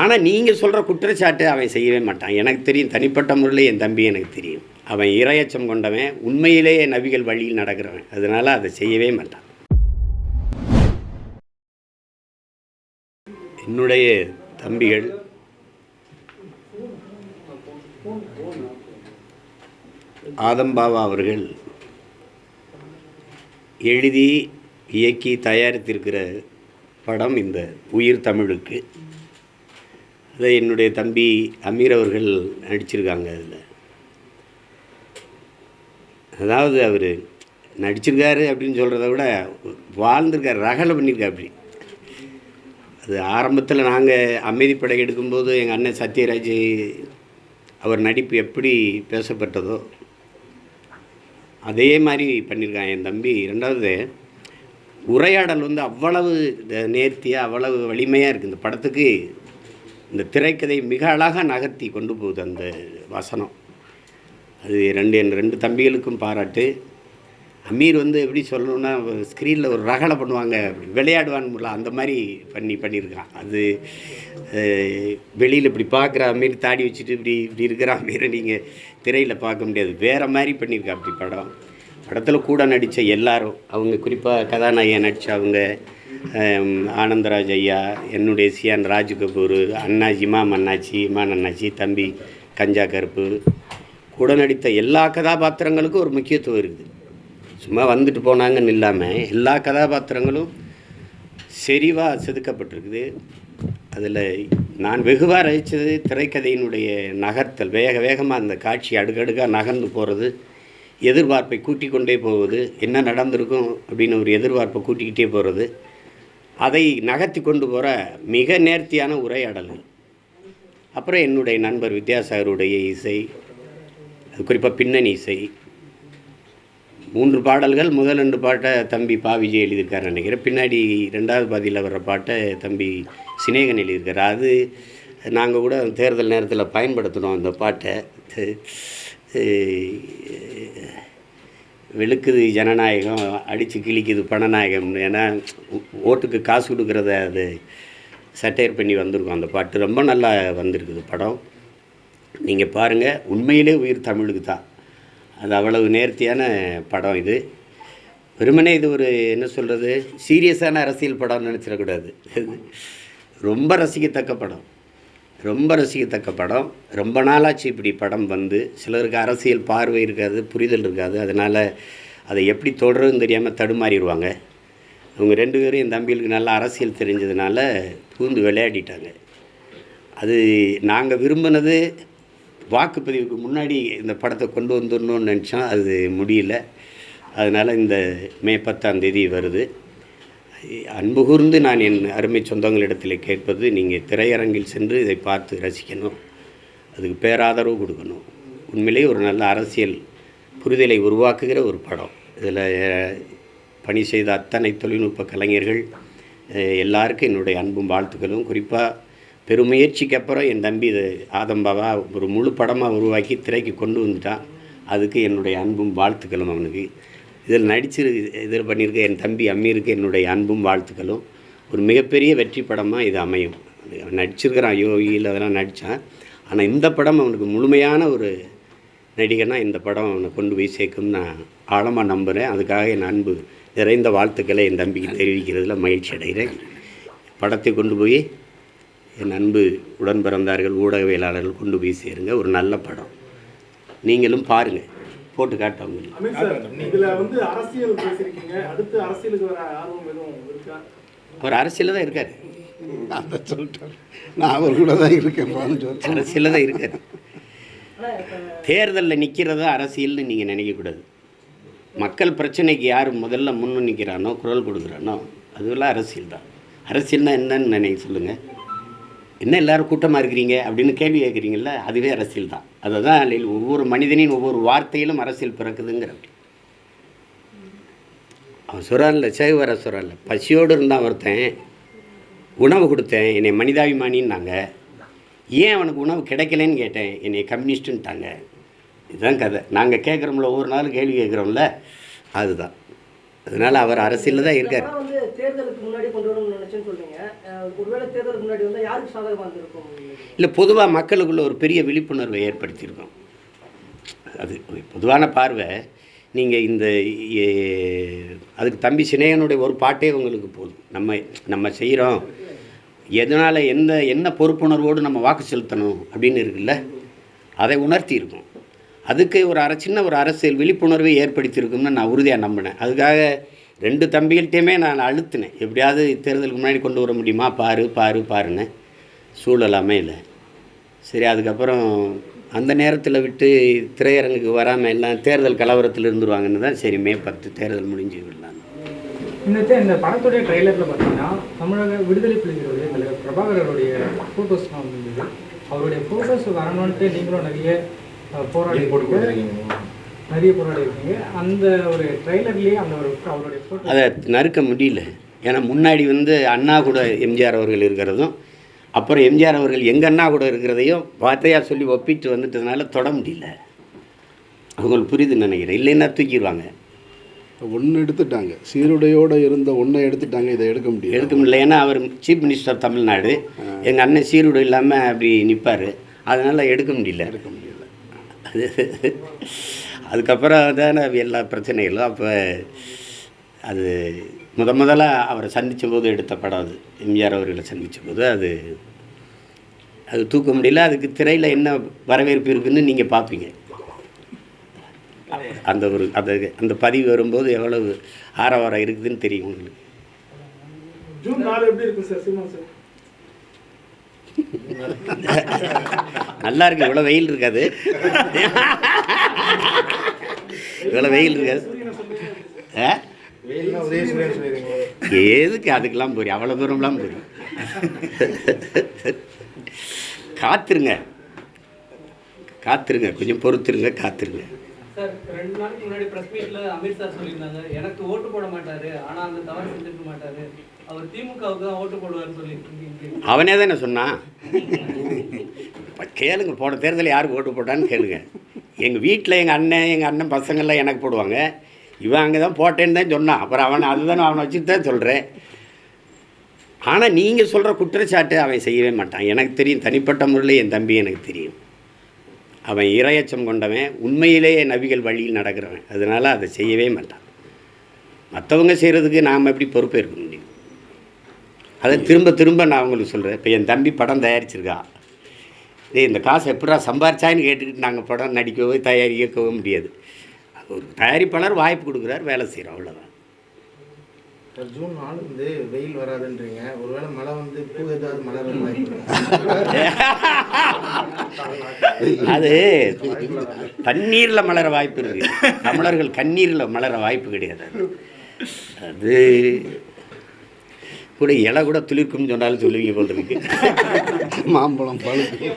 ஆனால் நீங்கள் சொல்கிற குற்றச்சாட்டு அவன் செய்யவே மாட்டான். எனக்கு தெரியும் தனிப்பட்ட முறையில் என் தம்பி எனக்கு தெரியும். அவன் இரையச்சம் கொண்டவன் உண்மையிலேயே நபிகள் வழியில் நடக்கிறவன். அதனால் அதை செய்யவே மாட்டான். என்னுடைய தம்பிகள் ஆதம்பாவா அவர்கள் எழுதி இயக்கி தயாரித்திருக்கிற படம் இந்த உயிர் தமிழுக்கு. இதை என்னுடைய தம்பி அமீர் அவர்கள் நடிச்சிருக்காங்க அதில் அதாவது அவர் நடிச்சிருக்காரு அப்படின்னு சொல்கிறத விட வாழ்ந்திருக்கார் ரகலை பண்ணியிருக்காரு அப்படி. அது ஆரம்பத்தில் நாங்கள் அமைதிப்படை எடுக்கும்போது எங்கள் அண்ணன் சத்யராஜ் அவர் நடிப்பு எப்படி பேசப்பட்டதோ அதே மாதிரி பண்ணியிருக்கான் என் தம்பி ரெண்டாவது உரையாடல் வந்து அவ்வளவு நேர்த்தியாக அவ்வளவு வலிமையாக இருக்குது இந்த படத்துக்கு இந்த திரைக்கதை மிக அழகாக நகர்த்தி கொண்டு போகுது அந்த வசனம். அது ரெண்டு என் ரெண்டு தம்பிகளுக்கும் பாராட்டு. அமீர் வந்து எப்படி சொல்லணும்னா ஸ்க்ரீனில் ஒரு ரகலை பண்ணுவாங்க அப்படி விளையாடுவான்ல அந்த மாதிரி பண்ணி பண்ணியிருக்கான். அது வெளியில் இப்படி பார்க்குற அமீர் தாடி வச்சுட்டு இப்படி இப்படி இருக்கிற அமீரை நீங்கள் திரையில் பார்க்க முடியாது. வேறு மாதிரி பண்ணியிருக்கா அப்படி படம். படத்தில் கூட நடித்த எல்லாரும் அவங்க குறிப்பாக கதாநாயகன் நடித்த அவங்க ஆனந்தராஜ் ஐயா என்னுடைய சியான் ராஜ் கபூர் அண்ணா இமாம் அண்ணாச்சி இமான் அண்ணாச்சி தம்பி கஞ்சா கருப்பு கூட நடித்த எல்லா கதாபாத்திரங்களுக்கும் ஒரு முக்கியத்துவம் இருக்குது. சும்மா வந்துட்டு போனாங்கன்னு இல்லாமல் எல்லா கதாபாத்திரங்களும் செறிவாக செதுக்கப்பட்டிருக்குது. அதில் நான் வெகுவாக ரசித்தது திரைக்கதையினுடைய நகர்த்தல் வேக வேகமாக அந்த காட்சி அடுக்கடுக்காக நகர்ந்து போகிறது எதிர்பார்ப்பை கூட்டிக் கொண்டே போவது என்ன நடந்திருக்கும் அப்படின்னு ஒரு எதிர்பார்ப்பை கூட்டிக்கிட்டே போகிறது அதை நகர்த்தி கொண்டு போகிற மிக நேர்த்தியான உரையாடல்கள் அப்புறம் என்னுடைய நண்பர் வித்யாசாகருடைய இசை அது குறிப்பாக பின்னணி இசை. மூன்று பாடல்கள் முதல் ரெண்டு பாட்டை தம்பி பா விஜய் எழுதியிருக்காரு நினைக்கிறேன். பின்னாடி ரெண்டாவது பாதியில் வர்ற பாட்டை தம்பி சினேகன் எழுதியிருக்காரு. அது நாங்கள் கூட தேர்தல் நேரத்தில் பயன்படுத்தினோம் அந்த பாட்டை. வெளுக்குது ஜனநாயகம் அடித்து கிழிக்குது பணநாயகம் ஏன்னா ஓட்டுக்கு காசு கொடுக்குறத அது சட்டையர் பண்ணி வந்திருக்கும் அந்த பாட்டு. ரொம்ப நல்லா வந்திருக்குது படம். நீங்கள் பாருங்கள் உண்மையிலே உயிர் தமிழுக்கு தான். அது அவ்வளவு நேர்த்தியான படம் இது. வெறுமனே இது ஒரு என்ன சொல்கிறது சீரியஸான அரசியல் படம்னு நினச்சிடக்கூடாது. ரொம்ப ரசிக்கத்தக்க படம். ரொம்ப ரசிக்கத்தக்க படம். ரொம்ப நாளாச்சு இப்படி படம் வந்து. சிலருக்கு அரசியல் பார்வை இருக்காது புரிதல் இருக்காது. அதனால் அதை எப்படி தொடருன்னு தெரியாமல் தடுமாறிடுவாங்க. அவங்க ரெண்டு பேரும் என் தம்பிகளுக்கு நல்லா அரசியல் தெரிஞ்சதுனால பூந்து விளையாடிட்டாங்க. அது நாங்கள் விரும்பினது வாக்குப்பதிவுக்கு முன்னாடி இந்த படத்தை கொண்டு வந்துடணும்னு நினச்சோம். அது முடியல. அதனால் இந்த மே பத்தாம் தேதி வருது. அன்பு கூர்ந்து நான் என் அருமை சொந்தங்களிடத்தில் கேட்பது நீங்கள் திரையரங்கில் சென்று இதை பார்த்து ரசிக்கணும். அதுக்கு பேராதரவு கொடுக்கணும். உண்மையிலேயே ஒரு நல்ல அரசியல் புரிதலை உருவாக்குகிற ஒரு படம். இதில் பணி செய்த அத்தனை தொழில்நுட்ப கலைஞர்கள் எல்லாருக்கும் என்னுடைய அன்பும் வாழ்த்துக்களும். குறிப்பாக பெருமுயற்சிக்கு அப்புறம் என் தம்பி இது ஆதம்பாவா ஒரு முழு படமாக உருவாக்கி திரைக்கு கொண்டு வந்துட்டான். அதுக்கு என்னுடைய அன்பும் வாழ்த்துக்களும் அவனுக்கு. இதில் நடிச்சிரு இதில் பண்ணியிருக்க என் தம்பி அம்மீருக்கு என்னுடைய அன்பும் வாழ்த்துக்களும். ஒரு மிகப்பெரிய வெற்றி படமாக இது அமையும். நடிச்சிருக்கிறான் யோகியில் அதெல்லாம் நடித்தான் ஆனால் இந்த படம் அவனுக்கு முழுமையான ஒரு நடிகனாக இந்த படம் அவனை கொண்டு போய் சேர்க்கும்னு நான் ஆழமாக நம்புகிறேன் அதுக்காக என் அன்பு நிறைந்த வாழ்த்துக்களை என் தம்பிக்கு தெரிவிக்கிறதுல மகிழ்ச்சி அடைகிறேன். படத்தை கொண்டு போய் என் அன்பு உடன் பிறந்தார்கள் ஊடகவியலாளர்கள் கொண்டு போய் சேருங்க. ஒரு நல்ல படம். நீங்களும் பாருங்கள் போட்டு காட்டவங்க. அமித் சார் இதுல வந்து அரசியல் பேசியிருக்கீங்க. அடுத்து அரசியலுக்கு வர ஆர்வம் எதுவும் இருக்கா? அவர் அரசியலில் தான் இருக்கார். அதை சொல்லிட்டார். நான் அவர் கூட தான் இருக்கேன் அரசியலில் தான் இருக்கார். தேர்தலில் நிற்கிறதா அரசியல்னு நீங்கள் நினைக்கக்கூடாது மக்கள் பிரச்சனைக்கு யார் முதல்ல முன்னு நிற்கிறானோ குரல் கொடுக்குறானோ அதுவெல்லாம் அரசியல் தான் அரசியல்னா என்னன்னு நினைக்க சொல்லுங்கள் என்ன எல்லாரும் கூட்டமாக இருக்கிறீங்க? அப்படின்னு கேள்வி கேட்குறீங்கல்ல அதுவே அரசியல் தான். அதை தான் ஒவ்வொரு மனிதனின் ஒவ்வொரு வார்த்தையிலும் அரசியல் பிறக்குதுங்கிற அவன் சொல்கிறான்ல சேகுவர சொல்கிறான்ல பசியோடு இருந்தான் ஒருத்தன் உணவு கொடுத்தேன் என்னை மனிதாபிமானின்னாங்க. ஏன் அவனுக்கு உணவு கிடைக்கலன்னு கேட்டேன் என்னை கம்யூனிஸ்ட்டுன்ட்டாங்க இதுதான் கதை. நாங்கள் கேட்குறோம்ல ஒவ்வொரு நாளும் கேள்வி கேட்குறோம்ல அதுதான். அதனால் அவர் அரசியலில் தான் இருக்கார். தேர்தலுக்கு முன்னாடி கொண்டு வரணும்னு நினைச்சேன்னு சொல்றீங்க. அஹ், ஒருவேளை தேர்தலுக்கு முன்னாடி வந்து யாருக்கு சாதகமாக இருந்திருக்கும்? இல்லை பொதுவாக மக்களுக்குள்ள ஒரு பெரிய விழிப்புணர்வை ஏற்படுத்தியிருக்கோம். அது பொதுவான பார்வை. நீங்கள் இந்த அதுக்கு தம்பி சினேகனுடைய ஒரு பாட்டே உங்களுக்கு போதும். நம்ம நம்ம செய்கிறோம் எதனால் எந்த என்ன பொறுப்புணர்வோடு நம்ம வாக்கு செலுத்தணும் அப்படின்னு இருக்குல்ல? அதை உணர்த்தியிருக்கோம். அதுக்கு ஒரு அரை சின்ன ஒரு அரசியல் விழிப்புணர்வை ஏற்படுத்தியிருக்கும்னு நான் உறுதியாக நம்பினேன். அதுக்காக ரெண்டு தம்பிகள்கிட்டையுமே நான் அழுத்தினேன். எப்படியாவது தேர்தலுக்கு முன்னாடி கொண்டு வர முடியுமா? பாரு பாரு பாருன்னு. சூழல் அமையல சரி அதுக்கப்புறம் அந்த நேரத்தில் விட்டு திரையரங்குக்கு வராமல் எல்லாம் தேர்தல் கலவரத்தில் இருந்துருவாங்கன்னு தான் சரி மே பத்து தேர்தல் முடிஞ்சு விடலாம் இன்னொரு இந்த படத்துடைய ட்ரைலரில் பார்த்தீங்கன்னா தமிழக விடுதலை புலிகளுடைய தலைவர் பிரபாகரருடைய ஃபோட்டோஸ்லாம் வந்து அவருடைய ஃபோட்டோஸ் வரணுன்ட்டு நீங்களும் நிறைய போராடி இருக்கீங்க. நிறைய போராடி இருக்கீங்க. அந்த ஒரு அந்த ஒரு அவருடைய அதை நறுக்க முடியல. ஏன்னா முன்னாடி வந்து அண்ணா கூட எம்ஜிஆர் அவர்கள் இருக்கிறதும் அப்புறம் எம்ஜிஆர் அவர்கள் எங்கள் அண்ணா கூட இருக்கிறதையும் வார்த்தையாக சொல்லி ஒப்பிட்டு வந்துட்டதுனால தொட முடியல. அவங்களுக்கு புரியுதுன்னு நினைக்கிறேன். இல்லைன்னா தூக்கிடுவாங்க. ஒன்று எடுத்துட்டாங்க. சீருடையோடு இருந்த ஒன்றை எடுத்துட்டாங்க. இதை எடுக்க முடியாது எடுக்க முடியல. ஏன்னா அவர் சீஃப் மினிஸ்டர் தமிழ்நாடு. எங்கள் அண்ணன் சீருடை இல்லாமல் அப்படி நிற்பார் அதனால் எடுக்க முடியல. எடுக்க முடியல. அது அதுக்கப்புறம் தானே எல்லா பிரச்சனைகளும் அப்போ அது முத முதலாக அவரை சந்தித்த போது எடுத்த படம் அது. எம்ஜிஆர் அவர்களை சந்தித்த போது அது அது தூக்க முடியல. அதுக்கு திரையில் என்ன வரவேற்பு இருக்குதுன்னு நீங்கள் பார்ப்பீங்க. அந்த ஒரு அந்த அந்த பதிவு வரும்போது எவ்வளவு ஆரவாரம் இருக்குதுன்னு தெரியும் உங்களுக்கு ஜூன் நாலு எப்படி இருக்கும் சார் சீமான் சார் நல்லா இருக்கு இவ்வளோ வெயில் இருக்காது. இவ்வளோ வெயில் இருக்காது. எதுக்கு அதுக்கெல்லாம் புரியும் அவ்வளோ தூரம்லாம் புரியும் காத்துருங்க. காத்துருங்க. கொஞ்சம் பொறுத்துருங்க காத்துருங்க. சார் ரெண்டு நாளைக்கு முன்னாடி ப்ரெஸ் மீட்டில் அமித் சார் சொல்லியிருந்தாங்க. எனக்கு ஓட்டு போட மாட்டாரு ஆனால் அந்த தவறு செஞ்சிருக்க மாட்டாரு. அவர் திமுகவுக்கு தான் ஓட்டு போடுவார்னு சொல்லி அவனே தானே சொன்னான் கேளுங்க போன தேர்தலில் யாருக்கு ஓட்டு போட்டான்னு கேளுங்க. எங்கள் வீட்டில் எங்கள் அண்ணன் எங்கள் அண்ணன் பசங்கள்லாம் எனக்கு போடுவாங்க. இவன் அங்கே தான் போட்டேன்னு தான் சொன்னான். அப்புறம் அவன் அதுதான் அவனை வச்சுட்டு தான் சொல்கிறேன் ஆனால் நீங்கள் சொல்கிற குற்றச்சாட்டு அவன் செய்யவே மாட்டான். எனக்கு தெரியும் தனிப்பட்ட முறையில் என் தம்பி எனக்கு தெரியும். அவன் இரையச்சம் கொண்டவன் உண்மையிலேயே நபிகள் வழியில் நடக்கிறவன். அதனால் அதை செய்யவே மாட்டான். மற்றவங்க செய்கிறதுக்கு நாம் எப்படி பொறுப்பேற்க முடியும்? அதை திரும்ப திரும்ப நான் உங்களுக்கு சொல்கிறேன் இப்போ என் தம்பி படம் தயாரிச்சிருக்கா. டேய் இந்த காசை எப்படா சம்பாரிச்சான்னு கேட்டுக்கிட்டு நாங்கள் படம் நடிக்கவோ தயாரிக்கவோ முடியாது. ஒரு தயாரிப்பாளர் வாய்ப்பு கொடுக்குறாரு வேலை செய்கிறோம் அவ்வளோதான் ஜூன் நாலு வந்து வெயில் வராதுன்றீங்க. ஒருவேளை மழை வந்து பூ ஏதாவது இருக்கா? அது தண்ணீரில் மலர வாய்ப்பு இருக்கு. தமிழர்கள் கண்ணீரில் மலர வாய்ப்பு கிடையாது. அது கூட இலை கூட துளிர்க்கும்னு சொன்னாலும் சொல்லுவீங்க போல் இருக்கு. மாம்பழம் பழுத்து.